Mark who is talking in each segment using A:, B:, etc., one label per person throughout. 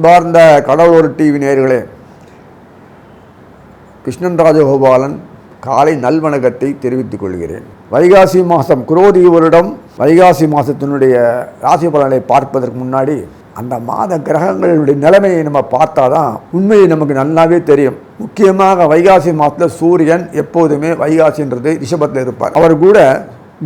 A: அன்பார்ந்த கடவுள் ஒரு டிவி நேயர்களே கிருஷ்ணன் ராஜகோபாலன் காலை நல்வணக்கத்தை தெரிவித்துக் கொள்கிறேன். வைகாசி மாதம் குரோதி வருடம் வைகாசி மாதத்தினுடைய ராசி பலனை பார்ப்பதற்கு முன்னாடி அந்த மாத கிரகங்களுடைய நிலைமையை நம்ம பார்த்தா தான் உண்மையை நமக்கு நல்லாவே தெரியும். முக்கியமாக வைகாசி மாதத்தில் சூரியன் எப்போதுமே வைகாசின்றது ரிஷபத்தில் இருப்பார். அவர் கூட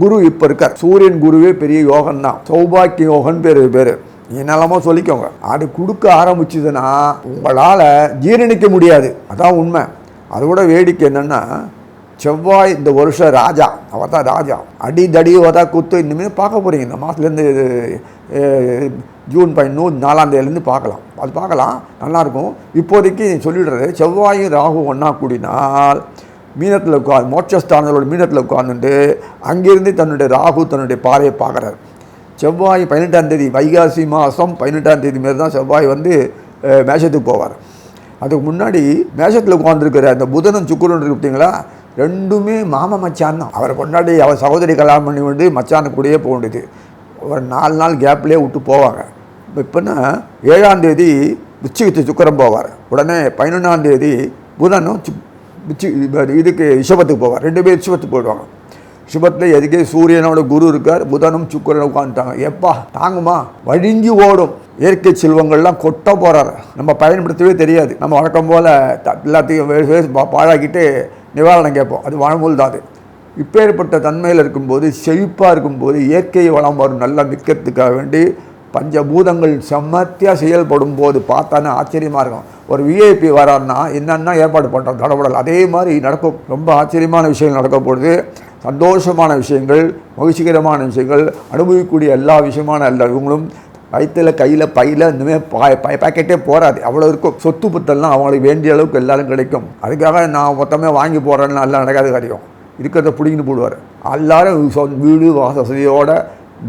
A: குரு இப்போ இருக்கார். சூரியன் குருவே பெரிய யோகன் தான் சௌபாக்கிய யோகன் பேர் பேர். என்னெல்லாமோ சொல்லிக்கோங்க. அது கொடுக்க ஆரம்பிச்சதுன்னா உங்களால் ஜீரணிக்க முடியாது. அதான் உண்மை. அதோட வேடிக்கை என்னென்னா செவ்வாய் இந்த வருஷம் ராஜா அவர் தான் ராஜா. அடி தடி ஓதா குத்து இனிமேல் பார்க்க போகிறீங்க இந்த மாதத்துலேருந்து ஜூன் பதினூறு நாலாந்தேதிலேருந்து பார்க்கலாம். அது பார்க்கலாம். நல்லாயிருக்கும் இப்போதைக்கு சொல்லிடுறது செவ்வாயும் ராகு ஒன்றா கூடினால் மீனத்தில் உட்கார் மோட்சஸ்தானத்தோட மீனத்தில் உட்கார்ந்துட்டு அங்கேருந்து தன்னுடைய ராகு தன்னுடைய பாறையை பார்க்குறாரு. செவ்வாய் பதினெட்டாம் தேதி வைகாசி மாதம் பதினெட்டாம் தேதி மாரி தான் செவ்வாய் வந்து மேஷத்துக்கு போவார். அதுக்கு முன்னாடி மேஷத்தில் உட்காந்துருக்கிற அந்த புதனும் சுக்குரன் இருக்கு பார்த்தீங்களா? ரெண்டுமே மாம மச்சான் தான். அவரை கொண்டாடி அவர் சகோதரி கல்யாணம் பண்ணி வந்து மச்சானு கூடயே போக வேண்டியது. ஒரு நாலு நாள் கேப்லேயே விட்டு போவாங்க. இப்போன்னா ஏழாம் தேதி விச்சிகத்து சுக்கரம் போவார். உடனே பதினொன்றாம் தேதி புதனும் சு- விச்சி இதுக்கு ரிஷபத்துக்கு போவார். ரெண்டு பேர் ரிஷபத்துக்கு போயிடுவாங்க. சிவத்தில் எதுக்கே சூரியனோட குரு இருக்கார் புதனும் சுக்கரனும் உட்காந்துட்டாங்க எப்பா தாங்குமா? வழிஞ்சு ஓடும். இயற்கை செல்வங்கள்லாம் கொட்ட போகிறார் நம்ம பயன்படுத்தவே தெரியாது. நம்ம வழக்கம் போல் எல்லாத்தையும் பாழாக்கிட்டு நிவாரணம் கேட்போம். அது வாழ்மூல் தான் அது. இப்பேற்பட்ட தன்மையில் இருக்கும்போது செழிப்பாக இருக்கும்போது இயற்கை வளம் வரும் நல்லா நிற்கிறதுக்காக வேண்டி பஞ்சபூதங்கள் செம்மத்தியாக செயல்படும் போது பார்த்தானே ஆச்சரியமாக இருக்கும். ஒரு விஐபி வரான்னா என்னென்ன ஏற்பாடு பண்ணுறோம் தடபடல். அதே மாதிரி நடக்கும். ரொம்ப ஆச்சரியமான விஷயங்கள் நடக்க பொழுது சந்தோஷமான விஷயங்கள் மகிழ்ச்சிகரமான விஷயங்கள் அனுபவிக்கக்கூடிய எல்லா விஷயமான எல்லா இவங்களும் வயிற்றில் கையில் பையில் இனிமேல் பா பாக்கெட்டே போகாது அவ்வளோ இருக்கும். சொத்து புத்தெல்லாம் அவங்களுக்கு வேண்டிய அளவுக்கு எல்லாரும் கிடைக்கும். அதுக்காக நான் மொத்தமே வாங்கி போகிறேன்னு எல்லாம் நடக்காத காரியம். இருக்கிறத பிடிங்கிட்டு போடுவார். எல்லாரும் வீடு வீடு வசதியோட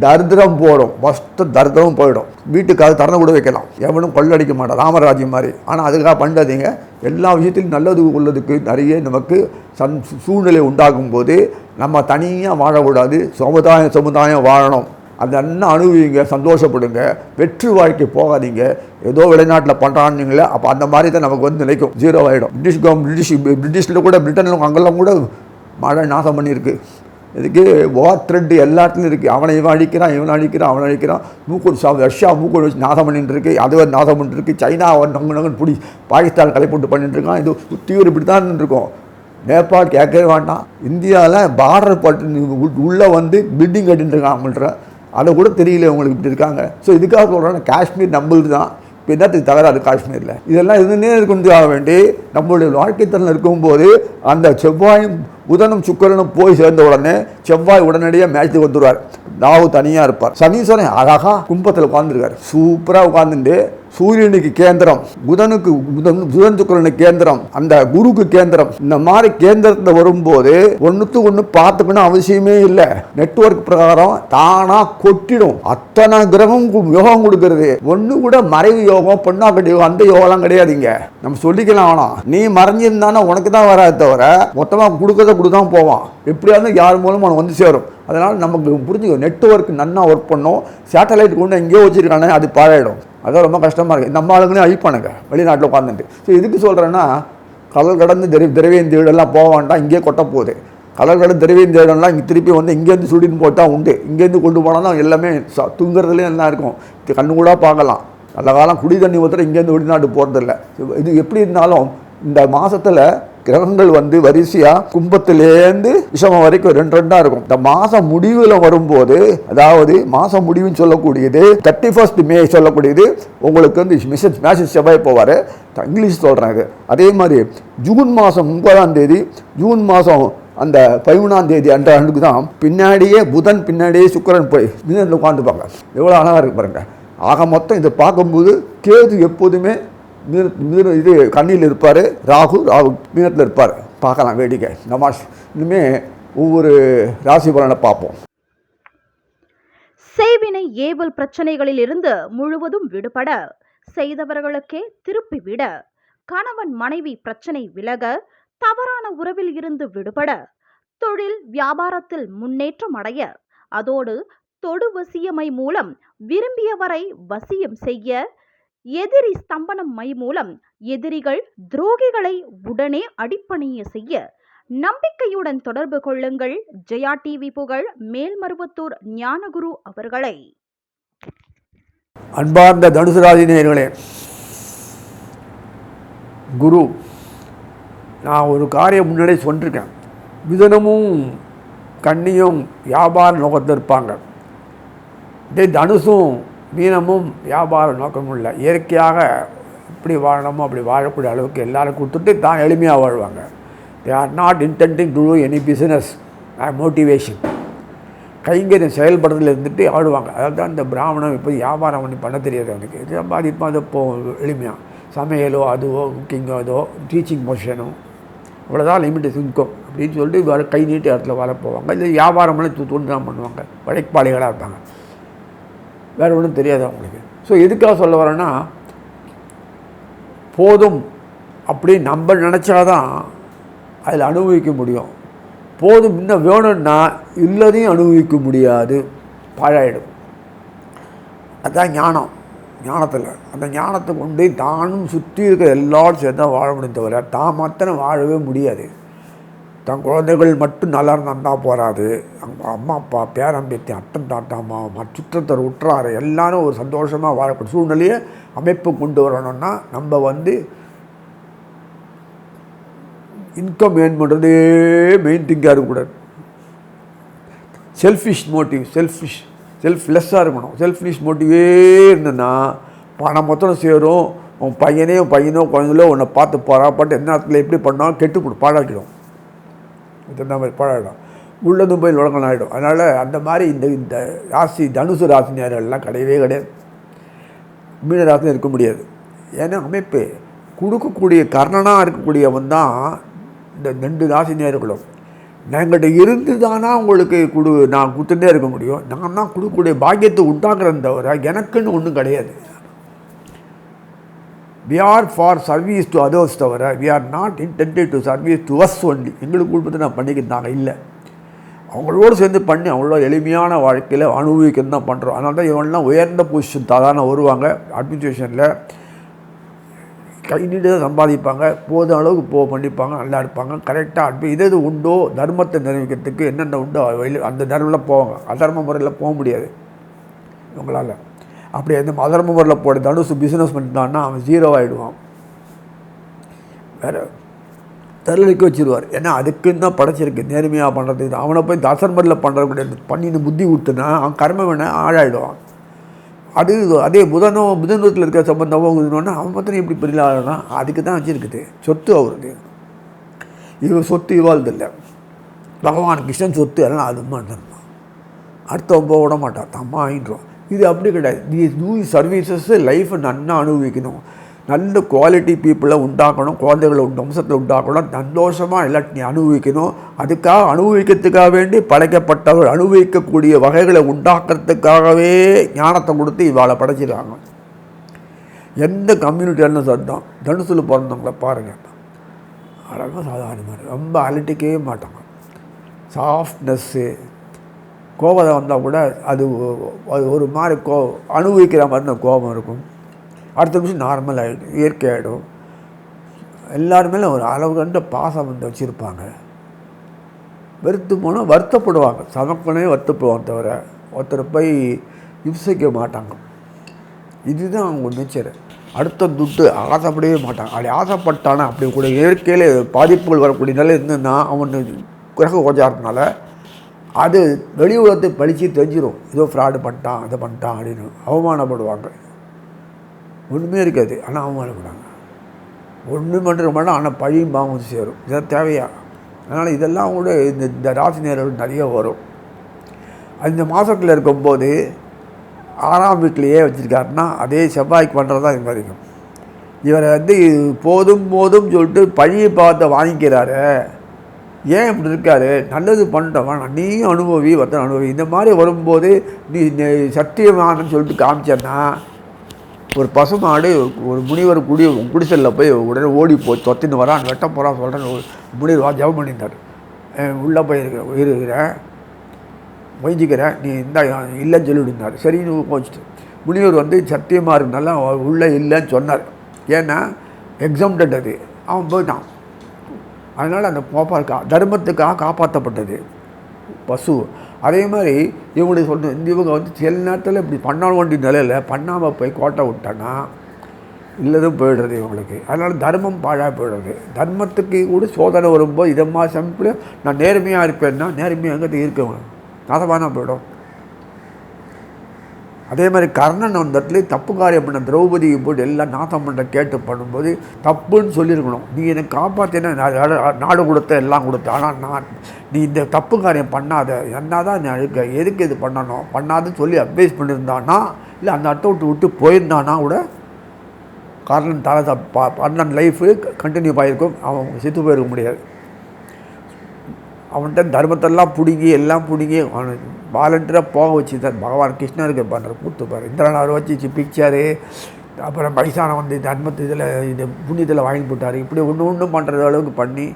A: தரித்திரம் போடும் ஃபஸ்ட்டு தரித்திரம் போயிடும். வீட்டுக்காக திறந்து கூட வைக்கலாம். எவனும் கொள்ளடிக்க மாட்டான். ராமராஜ்யம் மாதிரி. ஆனால் அதுக்காக பண்ணாதீங்க எல்லா விஷயத்திலும் நல்லது உள்ளதுக்கு நிறைய நமக்கு சன் சூழ்நிலை உண்டாகும் போது நம்ம தனியாக வாழக்கூடாது. சமுதாயம் சமுதாயம் வாழணும். அந்த அண்ணன் அனுபவிங்க சந்தோஷப்படுங்க. வெற்றி வாழ்க்கை போகாதீங்க. ஏதோ வெளிநாட்டில் பண்ணுறான்னீங்களே அப்போ அந்த மாதிரி தான் நமக்கு வந்து நிலைக்கும். ஜீரோ ஆகிடும் பிரிட்டிஷ் கவர்மெண்ட் பிரிட்டிஷ் பிரிட்டிஷில் கூட பிரிட்டனில் அங்கெல்லாம் கூட மழை நாசம் பண்ணியிருக்கு. இதுக்கு வார் த்ரெட் எல்லாத்துலையும் இருக்குது அவனை இவன் அழிக்கிறான் இவன் அழிக்கிறான் அவன் அழிக்கிறான். மூக்கூர் சா ரஷ்யா மூக்கூர் வச்சு நாசம் பண்ணிட்டு இருக்கு. அது ஒரு நாசம் பண்ணிட்டு இருக்கு. சைனா அவன் நங்கு நங்கன்னு பிடி பாகிஸ்தான் கலை போட்டு பண்ணிட்டு இருக்கான். இது சுற்றியூர் இப்படி தான் இருக்கும் நேபாள் கேட்கவே வேண்டாம் இந்தியாவில் பார்டர் பட்டு உள்ளே வந்து பில்டிங் கட்டின்னு இருக்கான் அவங்கள்ட்ட. அதை கூட தெரியல அவங்களுக்கு இப்படி இருக்காங்க. ஸோ இதுக்காக சொல்கிறேன் காஷ்மீர் நம்மளுது தான். இப்போ என்னத்துக்கு தகராறு காஷ்மீரில். இதெல்லாம் இருந்துனே கொண்டு ஆக வேண்டி நம்மளுடைய வாழ்க்கை திறன் இருக்கும்போது அந்த செவ்வாயும் புதனும் சுக்கரனும் போய் சேர்ந்த உடனே செவ்வாய் உடனடியாக மேட்ச்சுக்கு வந்துடுவார் ராகு தனியாக இருப்பார். சனீஸ்வரன் அழகா கும்பத்தில் உட்காந்துருக்கார் சூப்பராக உட்காந்துட்டு சூரியனுக்கு கேந்திரம் புதனுக்கு புதன் புதன் சுக்கரனுக்கு கேந்திரம் அந்த குருக்கு கேந்திரம். இந்த மாதிரி கேந்திரத்தில் வரும்போது ஒன்றுத்து ஒன்று பார்த்துக்கணும் அவசியமே இல்லை. நெட்வொர்க் பிரகாரம் தானாக கொட்டிடும். அத்தனை கிரகம் யோகம் கொடுக்கறது. ஒன்று கூட மறைவு யோகம் பொண்ணாக்கட்டி யோகம் அந்த யோகம்லாம் கிடையாதுங்க. நம்ம சொல்லிக்கலாம் வேணாம் நீ மறைஞ்சிருந்தானா உனக்கு தான் வராது தவிர மொத்தமாக கொடுக்கறத கொடுத்தான் போவான். எப்படியாவது யார் மூலமும் அவன் வந்து சேரும். அதனால் நமக்கு புரிஞ்சுக்கோ நெட்ஒர்க் நன்னா ஒர்க் பண்ணும். சேட்டலைட் கொண்டு எங்கேயோ வச்சிருக்கானே அது பாழாயிடும். அதான் ரொம்ப கஷ்டமாக இருக்குது நம்ம ஆளுங்களே அழிப்பானுங்க வெளிநாட்டில் உட்காந்துட்டு ஸோ இதுக்கு சொல்கிறேன்னா கடல் கடந்து திர திரவியந்தீடெல்லாம் போக வேண்டாம் இங்கேயே கொட்ட போகுது. கடல் கடந்து திரவியந்தீடெல்லாம் இங்கே திருப்பி வந்து இங்கேருந்து சுடின்னு போட்டால் உண்டு. இங்கேருந்து கொண்டு போனால் தான் எல்லாமே ச- தூங்குறதுலேயும் எல்லாம் இருக்கும். கண்ணு கூட பார்க்கலாம். நல்ல காலம் குடி தண்ணி ஊற்றுற இங்கேருந்து வெளிநாட்டு போகிறதில்ல இது எப்படி இருந்தாலும் இந்த மாதத்தில் கிரகங்கள் வந்து வரிசையாக கும்பத்திலேருந்து விஷமம் வரைக்கும் ரெண்டு ரெண்டாக இருக்கும். இந்த மாதம் முடிவில் வரும்போது அதாவது மாதம் முடிவுன்னு சொல்லக்கூடியது தேர்ட்டி ஃபர்ஸ்ட் மே சொல்லக்கூடியது உங்களுக்கு வந்து மிஷன் மேசேஜ் செவ்வாய் போவார். இங்கிலீஷ் சொல்கிறாங்க அதே. மாதிரி ஜூன் மாதம் ஒன்பதாம் தேதி ஜூன் மாதம் அந்த பதிமூணாம் தேதி அன்ற ஆண்டுக்கு தான் பின்னாடியே புதன் பின்னாடியே சுக்கிரன் போய் மீனத்தில் உட்காந்துப்பாங்க எவ்வளோ அழகாக இருக்கு பாருங்க. ஆக மொத்தம் இதை பார்க்கும்போது கேது எப்போதுமே மீன மீன இது கண்ணியில் இருப்பார் ராகு ராகு மீனத்தில் இருப்பார். பார்க்கலாம் வேடிக்கை. நமாஷ் இனிமே ஒவ்வொரு ராசி பலனை பார்ப்போம்.
B: செய்வினை ஏவல் பிரச்சனைகளில் இருந்து முழுவதும் விடுபட செய்தவர்களுக்கே திருப்பி விட கணவன் மனைவி பிரச்சனை விலக தவறான உறவில் இருந்து விடுபட தொழில் வியாபாரத்தில் முன்னேற்றம் அடைய அதோடு தொடு வசியமை மூலம் விரும்பியவரை வசியம் செய்ய எதிரி ஸ்தம்பனம் மை மூலம் எதிரிகள் துரோகிகளை உடனே அடிப்பணிய செய்ய நம்பிக்கையுடன் தொடர்பு கொள்ளுங்கள். ஜெயா டிவி புகழ் மேல்மருவத்தூர் ஞானகுரு அவர்களை.
A: அன்பார்ந்த தனுசு குரு நான் ஒரு காரியம் முன்னாடியே சொல்லிருக்கேன். மிதனமும் கண்ணியும் வியாபார நோக்கத்தில் இருப்பாங்க. இதே தனுசும் மீனமும் வியாபார நோக்கமும் இல்லை. இயற்கையாக இப்படி வாழணுமோ அப்படி வாழக்கூடிய அளவுக்கு எல்லோரும் கொடுத்துட்டு தான் எளிமையாக வாழ்வாங்க. They are not intending to do any business motivation கைங்கரியம் செயல்படுறதுல இருந்துட்டு ஆடுவாங்க. அதாவது தான் இந்த பிராமணம் இப்போ வியாபாரம் பண்ணி பண்ண தெரியாது அவனுக்கு. இது பாதிப்பாக அது போ எளிமையாக சமையலோ அதுவோ குக்கிங்கோ அதோ டீச்சிங் பொசிஷனோ இவ்வளோதான் லிமிட்டு இன்கம் அப்படின்னு சொல்லிட்டு வர கை நீட்டி இடத்துல வர போவாங்க. இல்லை வியாபாரம் பண்ணி தூண்டு தான் பண்ணுவாங்க. உழைப்பாளிகளாக இருப்பாங்க. வேறு ஒன்றும் தெரியாது அவங்களுக்கு. ஸோ எதுக்காக சொல்ல வரேன்னா போதும் அப்படின்னு நம்ம நினச்சாதான் அதில் அனுபவிக்க முடியும். போதும் இன்னும் வேணும்னா இல்லதையும் அனுபவிக்க முடியாது. பாழாயிடும். அதுதான் ஞானம். ஞானத்தில். அந்த ஞானத்தை கொண்டு தானும் சுற்றி இருக்கிற எல்லாரும் சேர்ந்து தான் வாழ முடியும் தவிர தான் மாத்திரம் வாழவே முடியாது. தன் குழந்தைகள் மட்டும் நல்லா இருந்தால் போகாது அவங்க அம்மா அப்பா பேரம்பேத்தி அட்டன் தாத்தா அம்மா அம்மா சுற்றத்தர் உற்றார் எல்லாரும் ஒரு சந்தோஷமாக வாழக்கூடிய சூழ்நிலையை அமைப்பு கொண்டு வரணும்னா நம்ம வந்து இன்கம் ஏர்ன் பண்ணுறதே மெயின் திங்காக இருக்கக்கூடாது செல்ஃபிஷ் மோட்டிவ் செல்ஃபிஷ் செல்ஃப்லெஸ்ஸாக இருக்கணும். செல்ஃபிஷ் மோட்டிவே இருந்ததுன்னா பணம் மொத்தம் சேரும். உன் பையனே உன் பையனோ குழந்தைகளோ உன்னை பார்த்து போகிறாப்பட்டு என்ன இடத்துல எப்படி பண்ணாலும் கெட்டு கொடு பாழாக்கிடும். திருவண்ணாமலை மாதிரி உள்ளதும் போய் உலகம் ஆகிடும் அதனால் அந்த மாதிரி இந்த இந்த ராசி தனுசு ராசி கிடையவே கிடையாது. மீன ராசி இருக்க முடியாது. ஏன்னா அமைப்பு கொடுக்கக்கூடிய கர்ணனாக இருக்கக்கூடியவன் தான் இந்த ரெண்டு ராசி நேர்களும். என்கிட்ட இருந்து தானா உங்களுக்கு கொடு நான் கொடுத்துட்டே இருக்க முடியும். நான் தான் கொடுக்கக்கூடிய பாக்கியத்தை உண்டாக்குறேன் தவிர எனக்குன்னு ஒன்றும் கிடையாது. We are for service to others தவிர we are not intended to service to us only எங்களுக்கு கொடுப்பதை நான் பண்ணிக்கிட்டாங்க இல்லை. அவங்களோடு சேர்ந்து பண்ணி அவங்களோட எளிமையான வாழ்க்கையில் அனுபவிக்கிறது தான் பண்ணுறோம் அதனால தான் இவங்கெல்லாம் உயர்ந்த பொசிஷன் சாதாரண வருவாங்க. அட்மினிஸ்ட்ரேஷனில் கை நீட்டு தான் சம்பாதிப்பாங்க. போதும் அளவுக்கு போ பண்ணிப்பாங்க நல்லா இருப்பாங்க. கரெக்டாக அட்மி இது எது உண்டோ தர்மத்தை நிறைவேற்றத்துக்கு என்னென்ன உண்டோ அந்த தர்மில் போவாங்க. அதர்ம முறையில் போக முடியாது. இவங்களால். அப்படி அந்த மதர் முறையில் போட தனுசு பிஸ்னஸ் பண்ணிட்டான்னா அவன் ஜீரோ ஆகிடுவான் வேறு தரலுக்கு வச்சிருவார். ஏன்னா அதுக்குன்னு தான் படைச்சிருக்கு நேர்மையாக பண்ணுறதுக்கு அவனை போய் தசர்மரில் பண்ணுறக்கூடிய பண்ணின்னு புத்தி ஊற்றுனா அவன் கர்ம வேணா ஆழாயிடுவான் அது அதே புதனோ புதனத்தில் இருக்கிற சம்பந்தமோ இதுனோன்னா அவன் பத்திரம் எப்படி பெரிய அதுக்கு தான் வச்சுருக்குது. சொத்து அவருக்கு. இவன் சொத்து இவாழ்தில்லை. பகவான் கிருஷ்ணன் சொத்து எல்லாம் அது மாதிரி அடுத்தவன் போக விட மாட்டான். தம்மா ஆகின்றோம் இது அப்படி கிடையாது. நீ டூ சர்வீசஸ்ஸு லைஃப்பை நன்னா அனுபவிக்கணும். நல்ல குவாலிட்டி பீப்புளை உண்டாக்கணும். குழந்தைகளை உண்டு வம்சத்தில் உண்டாக்கணும். சந்தோஷமாக எல்லாத்தையும் நீ அனுபவிக்கணும். அதுக்காக அனுபவிக்கிறதுக்காக வேண்டி படைக்கப்பட்டவர்கள் அனுபவிக்கக்கூடிய வகைகளை உண்டாக்குறதுக்காகவே ஞானத்தை கொடுத்து இவாளை படைச்சிருக்காங்க. எந்த கம்யூனிட்டியான சட்டம் தனுசில் பிறந்தவங்கள பாருங்கள் அழகாக சாதாரணமாக ரொம்ப அலட்டிக்கவே மாட்டாங்க. சாஃப்ட்னஸ்ஸு கோபம் வந்தால் கூட அது அது ஒரு மாதிரி கோ அனுபவிக்கிற மாதிரி தான் கோபம் இருக்கும். அடுத்த நிமிஷம் நார்மல் ஆகிடும் இயற்கை ஆகிடும் எல்லாருமே ஒரு அளவு கண்ட பாசம் வந்து வச்சுருப்பாங்க. வெறுத்து போனால் வருத்தப்படுவாங்க. சமக்கனே வருத்தப்படுவாங்க தவிர ஒருத்தரை போய் இம்சிக்க மாட்டாங்க. இதுதான் அவங்க நேச்சர் அடுத்த துட்டு ஆசைப்படவே மாட்டாங்க. அப்படி ஆசைப்பட்டானா அப்படி கூட இயற்கையில் பாதிப்புகள் வரக்கூடிய நிலை இருந்ததுன்னா அவன் கிரக ஓஜாரத்தினால அது வெளி உலகத்தை பழிச்சு தெரிஞ்சிடும் ஏதோ ஃப்ராடு பண்ணிட்டான் அதை பண்ணிட்டான் அப்படின்னு அவமானப்படுவாங்க. ஒன்றுமே இருக்காது. ஆனால் அவமானப்படுவாங்க. ஒன்று பண்ணுற மாட்டோம் ஆனால் பழியும் பாவம் சேரும். இதான் தேவையா? அதனால் இதெல்லாம் கூட இந்த இந்த ராசி நேரம் நிறைய வரும். அந்த மாதத்தில் இருக்கும்போது ஆறாம் வீட்டிலையே வச்சுருக்காருன்னா அதே செவ்வாய்க்கு பண்ணுறது தான் இது மாதிரிக்கும் இவரை வந்து போதும் போதும் சொல்லிட்டு பழியை பார்த்து வாங்கிக்கிறாரு ஏன் இப்படி இருக்காரு? நல்லது பண்ணிட்டவன் நீயும் அனுபவி ஒருத்தன் அனுபவி. இந்த மாதிரி வரும்போது நீ சத்தியமானன்னு சொல்லிட்டு காமிச்சேன்னா ஒரு பசுமாடு ஒரு முனிவர் குடி குடிசலில் போய் உடனே ஓடி போய் தொத்தின்னு வரான் வெட்ட போகிறான் சொல்கிறேன் ஒரு முனிவர் வா ஜபம் பண்ணியிருந்தார். உள்ளே போய் இருக்கிற இருக்கிறேன் மொய்ஞ்சிக்கிறேன் நீ இந்த இல்லைன்னு சொல்லிவிடுந்தார் சரின்னு போச்சுட்டு. முனிவர் வந்து சத்தியமாக இருந்தாலும் உள்ளே இல்லைன்னு சொன்னார். ஏன்னா எக்ஸாம்டட் அது. அவன் போயிட்டான். அதனால் அந்த கோபால் கா தர்மத்துக்காக காப்பாற்றப்பட்டது பசு. அதே மாதிரி இவங்களுக்கு சொல்ற இந்த இவங்க வந்து சில நேரத்தில் இப்படி பண்ண வேண்டிய நிலையில் பண்ணாமல் போய் கோட்டை விட்டான்னா இல்லதும் போயிடுறது இவங்களுக்கு. அதனால் தர்மம் பாழாக போயிடுறது. தர்மத்துக்கு கூட சோதனை வரும்போது இதை மாதிரி சமைப்பில் நான் நேர்மையாக இருப்பேன்னா நேர்மையாக எங்கிட்ட இருக்கவங்க. நாசமானா போயிடும். அதே மாதிரி கர்ணன் அந்த இடத்துல தப்பு காரியம் பண்ண திரௌபதியை போட்டு எல்லாம் நாசம் பண்ண கேட்டு பண்ணும்போது தப்புன்னு சொல்லியிருக்கணும். நீ என்னை காப்பாற்றின நாடு கொடுத்த எல்லாம் கொடுத்த. ஆனால் நான் நீ இந்த தப்பு காரியம் பண்ணாத. என்ன தான் எனக்கு எதுக்கு இது பண்ணணும்? பண்ணாதுன்னு சொல்லி அட்வைஸ் பண்ணியிருந்தானா? இல்லை அந்த அட்டை விட்டு விட்டு போயிருந்தானா கூட? கர்ணன் தலை தப்பா அண்ணன் லைஃபு கண்டினியூ ஆகிருக்கும் அவன் செத்து போயிருக்க முடியாது. அவன்கிட்ட தர்மத்தெல்லாம் பிடுங்கி எல்லாம் பிடுங்கி அவன் வாலண்டியராக போக வச்சு தான் பகவான் கிருஷ்ணருக்கு பண்ணுற கூத்து பாரு. இந்திரனார் வச்சு பிக்சரு அப்புறம் வயசான வந்து தர்மத்து இதில் இது புண்ணியத்தில் வாங்கி போட்டார். இப்படி ஒன்று ஒன்று பண்ணுற அளவுக்கு பண்ணி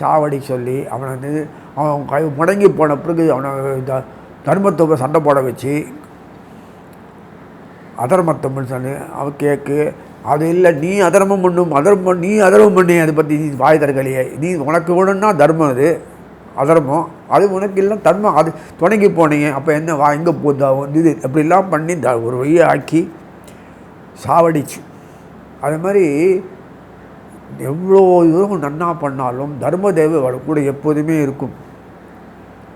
A: சாவடி சொல்லி அவனை வந்து அவன் கை முடங்கி போன பிறகு அவனை த தர்மத்தை சண்டை போட வச்சு அதர்மத்தம்னு சொல்லி அவன் கேக்கு அது இல்லை நீ அதர்மம் பண்ணும் அதர்மம் நீ அதர்மம் பண்ணி அதை பற்றி நீ வாய் தரகலையே நீ உனக்கு வேணும்னா தர்மம் அது. அதர்மம். அது உனக்கு இல்லை தர்மம். அது துணைக்கி போனீங்க. அப்போ என்ன? வா எங்கே போதா இது அப்படிலாம் பண்ணி த ஒரு வழியை ஆக்கி சாவடிச்சு. அது மாதிரி எவ்வளோ தூரம் நன்னா பண்ணாலும் தர்ம தேவை கூட எப்போதுமே இருக்கும்.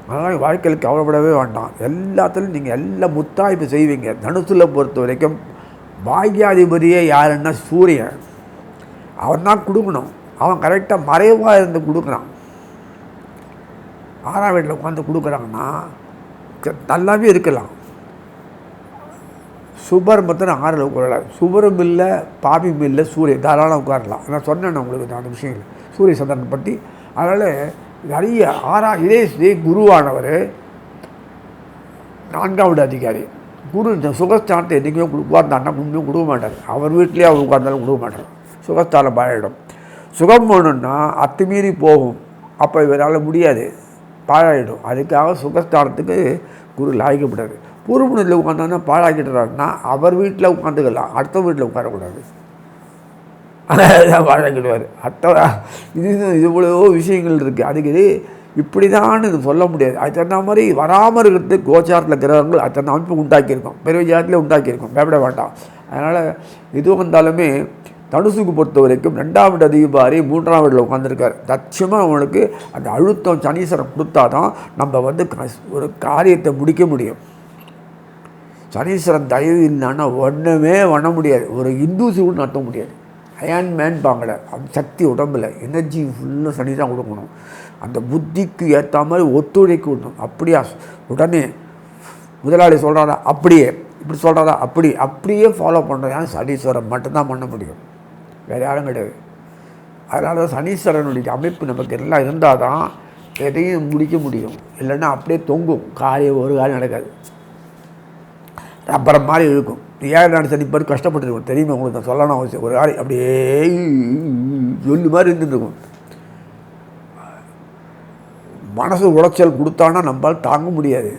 A: அதனால் வாழ்க்கையில் கவலைப்படவே வேண்டாம். எல்லாத்துலையும் நீங்கள் எல்லா முத்தாய்ப்பு செய்வீங்க. தனுசில் பொறுத்த வரைக்கும் பாக்யாதிபதியே யாருன்னா சூரியன். அவன் தான் கொடுக்கணும். அவன் கரெக்டாக மறைவாக இருந்து கொடுக்குறான். ஆறாம் வீட்டில் உட்காந்து கொடுக்குறாங்கன்னா க- நல்லாவே இருக்கலாம். சுபர் ஆறில் உட்காரலாம் சுபரும் இல்லை பாபியும் இல்லை சூரியன் தாராளம் உட்காரலாம். நான் சொன்னேன் உங்களுக்கு அந்த விஷயங்கள். சூரிய சந்திரன் பற்றி அதனால் நிறைய ஆறா இதே ஸ்ரீ குருவானவர் நான்காவது அதிகாரி. குரு இந்த சுகஸ்தானத்தை என்றைக்குமே உட்கார்ந்தான்னா உண்மையும் கொடுக்க மாட்டார். அவர் வீட்டிலேயே அவர் உட்கார்ந்தாலும் கொடுக்க மாட்டார். சுகஸ்தானம் பாயிடும் சுகம் வேணும்னா அத்துமீறி போகும். அப்போ இவரால் முடியாது. பாழாயிடும். அதுக்காக சுகஸ்தானத்துக்கு குரு லாய்க்கப்படாது. பூர்வத்தில் உட்காந்தோன்னா பாழாக்கிட்டுறாருன்னா அவர் வீட்டில் உட்காந்துக்கலாம் அடுத்த வீட்டில் உட்காரக்கூடாது. அதான் பாழாக்கிடுவார். அத்த இது இவ்வளோ விஷயங்கள் இருக்குது அதுக்கு இது இப்படி தான் இது சொல்ல முடியாது. அது தகுந்த மாதிரி வராமல் இருக்கிறது கோச்சாரத்தில் கிரகங்கள் அது தகுந்த அமைப்பு உண்டாக்கியிருக்கோம். பெரிய ஜாதத்தில் உண்டாக்கியிருக்கோம். பயப்பட வேண்டாம். அதனால் எது வந்தாலுமே தனுசுக்கு பொறுத்த வரைக்கும் ரெண்டாம் வீட்டு அதிகாரி மூன்றாம் வீட்டில் உட்காந்துருக்கார் தட்சமாக அவனுக்கு அந்த அழுத்தம் சனீஸ்வரன் கொடுத்தா தான் நம்ம வந்து க- ஒரு காரியத்தை முடிக்க முடியும். சனீஸ்வரன் தயவு இல்லைன்னா ஒன்றுமே பண்ண முடியாது. ஒரு இந்துசு கூட நடத்த முடியாது. அயன் மேன் பாங்கல அந்த சக்தி உடம்புல. எனர்ஜி ஃபுல்லாக சனி தான் கொடுக்கணும். அந்த புத்திக்கு ஏற்ற மாதிரி ஒத்துழைக்க விடணும். அப்படியா? உடனே முதலாளி சொல்கிறாரா அப்படியே. இப்படி சொல்கிறாரா அப்படி. அப்படியே ஃபாலோ பண்ணுறது சனீஸ்வரன். மட்டும்தான் பண்ண முடியும். வேறு யாரும் கிடையாது. அதனால தான் சனீஸ்வரனுடைய அமைப்பு நமக்கு எல்லாம் இருந்தால் தான் எதையும் முடிக்க முடியும். இல்லைன்னா அப்படியே தொங்கும். காரியம் ஒரு காலம் நடக்காது. ரப்பரம் மாதிரி இருக்கும். ஏழு நாடு சனி கஷ்டப்பட்டுருக்கும் தெரியுமா உங்களுக்கு? நான் சொல்லணும் அவசியம். ஒரு காரியம் அப்படியே சொல்லு மாதிரி இருந்துருக்கும் மனசு உளைச்சல் கொடுத்தான்னா நம்மளால் தாங்க முடியாது.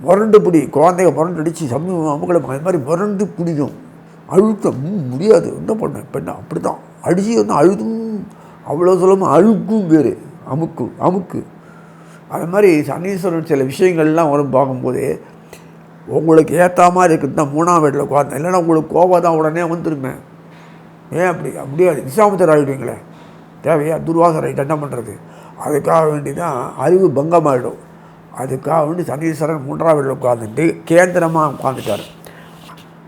A: முரண்டு பிடி. குழந்தைங்க முரண்டு அடித்து சமூக அவங்கள அது மாதிரி முரண்டு பிடிக்கும். அழுத்தம் முடியாது. என்ன பண்ண இப்போ என்ன? அப்படி தான் அடிச்சு வந்து அழுதும் அவ்வளோ சொல்லாமல் அழுக்கும் வேறு. அமுக்கு அமுக்கு. அது மாதிரி சனீஸ்வரன் சில விஷயங்கள்லாம் வரும் பார்க்கும்போது உங்களுக்கு ஏற்ற மாதிரி இருக்குது தான் மூணாம் வீட்டில் உட்காந்து இல்லைன்னா உங்களுக்கு கோபம் தான் உடனே வந்துருமே. ஏன் அப்படி? முடியாது. நிசாமத்தர் ஆகிடுவீங்களே. தேவையா? துர்வாசர் என்ன பண்ணுறது அதுக்காக வேண்டி தான் அறிவு பங்கமாகிடும் அதுக்காக வேண்டி சனீஸ்வரன் மூன்றாம் வீட்டில் உட்காந்துட்டு கேந்திரமாக உட்காந்துட்டார்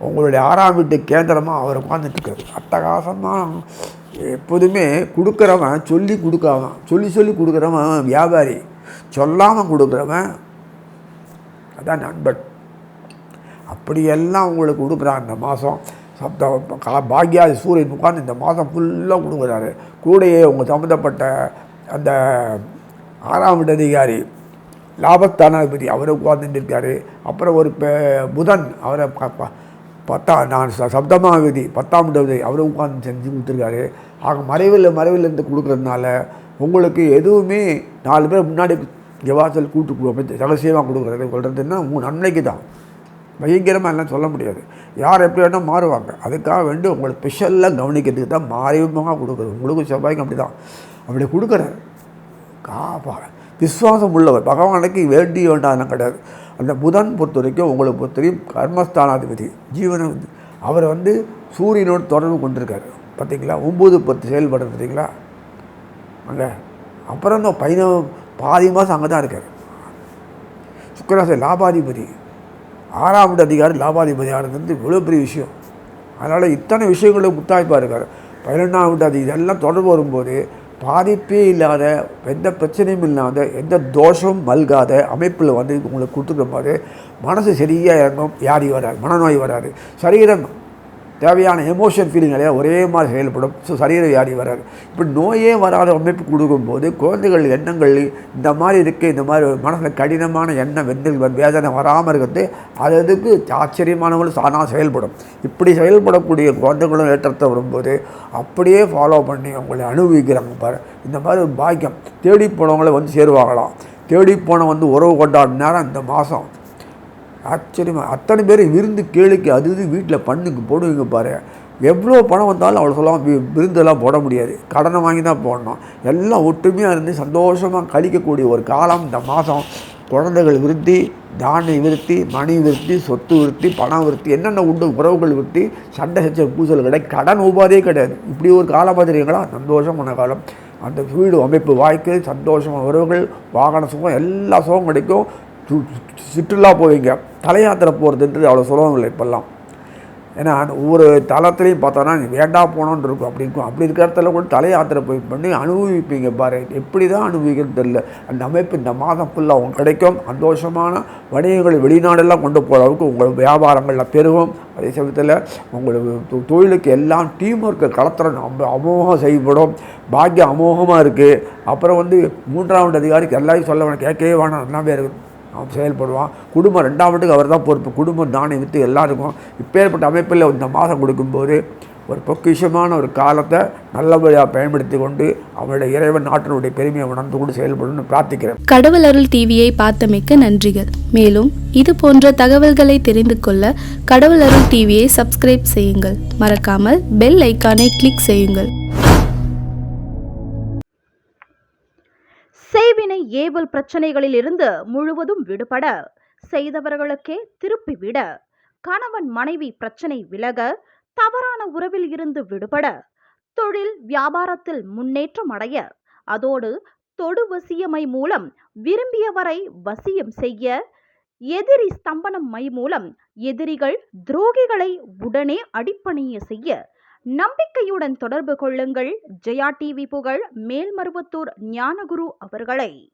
A: உங்களுடைய ஆறாம் வீட்டு கேந்திரமாக அவர் உட்காந்துட்டுருக்காரு அட்டகாசமாக எப்போதுமே கொடுக்குறவன் சொல்லி கொடுக்காம சொல்லி சொல்லி கொடுக்குறவன் வியாபாரி. சொல்லாமல் கொடுக்குறவன் அதான் நண்பன். அப்படியெல்லாம் உங்களுக்கு கொடுக்குறான் இந்த மாதம் சப்த கா- பாக்யாதி சூரியன் உட்கார்ந்து இந்த மாதம் ஃபுல்லாக கொடுக்குறாரு. கூடையே உங்கள் சம்மந்தப்பட்ட அந்த ஆறாம் வீட்டு அதிகாரி லாபஸ்தானாதிபதி அவர் உட்கார்ந்துட்டு இருக்காரு அப்புறம் ஒரு பெ- புதன் அவரை பத்தா பத்தாம் நான் ச- சப்தமாகதி பத்தாம் வீட்டு அவரை உட்காந்து செஞ்சு கொடுத்துருக்காரு. ஆக மறைவில் மறைவில் இருந்து கொடுக்குறதுனால உங்களுக்கு எதுவுமே நாலு பேர் முன்னாடி ஜவாசல் கூட்டு கொடுப்போம் ரகசியமாக கொடுக்குறது சொல்கிறதுன்னா உங்கள் நன்மைக்கு தான். பயங்கரமாக எல்லாம் சொல்ல முடியாது. யார் எப்படி வேணால் மாறுவாங்க. அதுக்காக வேண்டி உங்களை ஸ்பெஷலாக கவனிக்கிறதுக்கு தான் மாறியமாக கொடுக்குறது. உங்களுக்கு செவ்வாய்க்கு அப்படி தான் அப்படி கொடுக்குறாரு. காப்பா விஸ்வாசம் உள்ளவர். பகவானுக்கு வேண்டி வேண்டாம் கிடையாது. அந்த புதன் பொறுத்த வரைக்கும் உங்களை பொறுத்த வரைக்கும் கர்மஸ்தானாதிபதி வந்து அவர் வந்து சூரியனோடு தொடர்பு கொண்டிருக்காரு. பார்த்தீங்களா? ஒம்பது பத்து செயல்படுறது பார்த்தீங்களா? அங்கே அப்புறம் தான் பதினோ பாதி மாதம் அங்கே தான் இருக்கார். சுக்கராசை லாபாதிபதி. ஆறாம் இட அதிகாரி லாபாதிபதி. ஆனது இவ்வளோ பெரிய விஷயம். அதனால் இத்தனை விஷயங்களும் முத்தாய்ப்பாக இருக்கார். பதினொன்றாம் வீட்டு அதிகாரி எல்லாம் தொடர்பு வரும்போது பாதிப்பே இல்லாத எந்த பிரச்சனையும் இல்லாத எந்த தோஷமும் மல்காத அமைப்பில் வந்து உங்களுக்கு கொடுத்துருக்கும் போது மனசு சரியாக இறங்கும் வியாதி வராது மனநோய் வராது சரீரம் தேவையான எமோஷன் ஃபீலிங் எல்லாம் ஒரே மாதிரி செயல்படும். ஸோ சரீர வியாதி வராது. இப்படி நோயே வராத அமைப்பு கொடுக்கும்போது குழந்தைகள் எண்ணங்கள் இந்த மாதிரி இருக்குது இந்த மாதிரி மனசில் கடினமான எண்ணம் வெந்தல் வேதனை வராமல் இருக்கிறது அது அதுக்கு ஆச்சரியமானவங்களும் சாதாரண செயல்படும். இப்படி செயல்படக்கூடிய குழந்தைகளும் ஏற்றத்தை வரும்போது அப்படியே ஃபாலோ பண்ணி அவங்களை அனுபவிக்கிறாங்க பாரு. இந்த மாதிரி ஒரு பாக்கியம். தேடி போனவங்களை வந்து சேருவாங்களாம். தேடி போன வந்து உறவு கொண்டாடின நேரம் இந்த மாதம் ஆச்சரியமாக அத்தனை பேர் விருந்து கேளுக்கு அது இது வீட்டில் பண்ணுக்கு போடுவீங்க பாரு. எவ்வளோ பணம் வந்தாலும் அவ்வளோ சொல்லலாம் விருந்தெல்லாம் போட முடியாது. கடனை வாங்கி தான் போடணும். எல்லாம் ஒற்றுமையாக இருந்து சந்தோஷமாக கழிக்கக்கூடிய ஒரு காலம் இந்த மாதம். குழந்தைகள் விருத்தி தானிய விருத்தி மணி விருத்தி சொத்து விருத்தி பணம் விருத்தி என்னென்ன உண்டு உறவுகள் விருத்தி சண்டை சச்ச பூசல் கிடையாது கடன் உபாதையே கிடையாது. இப்படி ஒரு காலம் பார்த்துருக்கீங்களா சந்தோஷமான காலம். அந்த வீடு அமைப்பு வாய்க்கு சந்தோஷமான உறவுகள் வாகன சுகம் எல்லா சுகம் கிடைக்கும். சுற்றுலா போவீங்க. தலையாத்திரை போகிறதுன்றது அவ்வளோ சுலபம் இல்லை இப்போல்லாம். ஏன்னா ஒவ்வொரு தளத்துலையும் பார்த்தோன்னா நீ வேண்டா போனோன்னு இருக்கும். அப்படி இருக்கும். அப்படி இருக்கிற இடத்துல கூட தலையாத்திரை போய் பண்ணி அனுபவிப்பீங்க பாரு. எப்படி தான் அனுபவிக்கிறது தெரியல. அந்த அமைப்பு இந்த மாதம் ஃபுல்லாக உங்களுக்கு கிடைக்கும். சந்தோஷமான வணிகங்கள் வெளிநாடெல்லாம் கொண்டு போகிற அளவுக்கு உங்கள் வியாபாரங்களில் பெருகும். அதே சமயத்தில் உங்களுக்கு தொழிலுக்கு எல்லாம் டீம் ஒர்க்கு களத்தில் நம்ம அமோகம் செய்யப்படும் பாக்கியம் அமோகமாக இருக்குது அப்புறம் வந்து மூன்றாவது அதிகாரிக்கு எல்லாரையும் சொல்ல வேணாம். கேட்கவே வேணாம். நல்லாவே இருக்குது செயல்படுவான். குடும்பம் ரெண்டாவதுக்கு அவர் தான் பொறுப்பு. குடும்பம் தானே விற்று எல்லாருக்கும். இப்பேற்பட்ட அமைப்பில் இந்த மாதம் கொடுக்கும்போது ஒரு பொக்கிஷமான ஒரு காலத்தை நல்லபடியாக பயன்படுத்தி கொண்டு அவருடைய இறைவன் நாட்டினுடைய பெருமையை உணர்ந்து கொண்டு செயல்படணும்னு பிரார்த்திக்கிறேன்.
C: கடவுள் அருள் டிவியை பார்த்தமைக்க நன்றிகள். மேலும் இது போன்ற தகவல்களை தெரிந்து கொள்ள கடவுள் அருள் டிவியை சப்ஸ்கிரைப் செய்யுங்கள். மறக்காமல் பெல் ஐக்கானை கிளிக் செய்யுங்கள்.
B: செய்வினை ஏவல் பிரச்சனைகளில் இருந்து முழுவதும் விடுபட செய்தவர்களுக்கே திருப்பி விட கணவன் மனைவி பிரச்சனை விலக தவறான உறவில் இருந்து விடுபட தொழில் வியாபாரத்தில் முன்னேற்றம் அடைய அதோடு தொடு வசியமை மூலம் விரும்பியவரை வசியம் செய்ய எதிரி ஸ்தம்பனம் மை மூலம் எதிரிகள் துரோகிகளை உடனே அடிப்பணிய செய்ய நம்பிக்கையுடன் தொடர்பு கொள்ளுங்கள். ஜெயா டிவி புகழ் மேல்மருவத்தூர் ஞானகுரு அவர்களை.